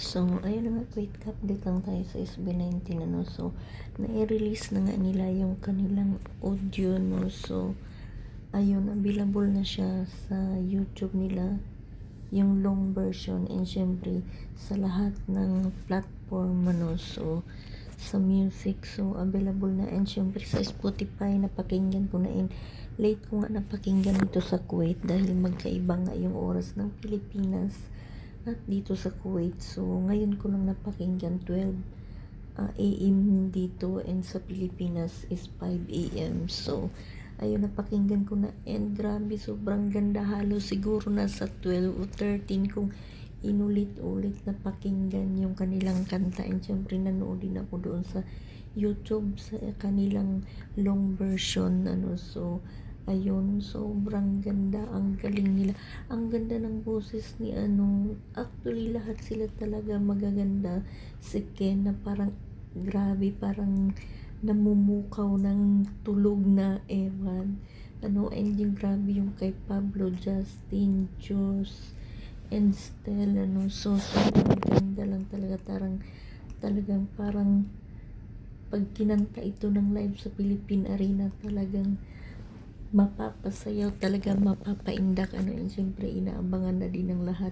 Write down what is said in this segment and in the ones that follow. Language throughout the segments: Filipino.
So, ayun nga, quick update lang tayo sa SB19, ano. So, na-release na nga nila yung kanilang audio, no. So, ayun, available na siya sa YouTube nila, yung long version, and syempre, sa lahat ng platform, ano. So, sa music, so, available na, and syempre, sa Spotify, napakinggan ko na, and late ko nga napakinggan dito sa Kuwait, dahil magkaiba nga yung oras ng Pilipinas, at dito sa Kuwait. So, ngayon ko lang napakinggan 12 uh, AM dito and sa Pilipinas is 5 AM. So, ayun napakinggan ko na and grabe sobrang ganda halos siguro nasa 12 o 13 kung inulit-ulit na pakinggan yung kanilang kanta and syempre nanood din ako doon sa YouTube sa kanilang long version ano so ayun sobrang ganda. Ang galing nila. Ang ganda ng boses ni ano. Actually lahat sila talaga magaganda. Si Ken na parang grabe parang namumukaw ng tulog na ewan ano and yung grabe yung kay Pablo Justin Jus and Stel ano so sobrang ganda lang talaga. Tarang talagang parang pag kinanta ito ng live sa Philippine Arena talagang mapapasayaw talaga mapapaindak ano and syempre inaabangan na din ng lahat.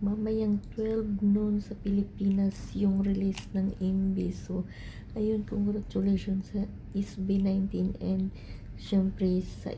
Mamayang 12 noon sa Pilipinas yung release ng MB so ayun congratulations sa SB19 and syempre sa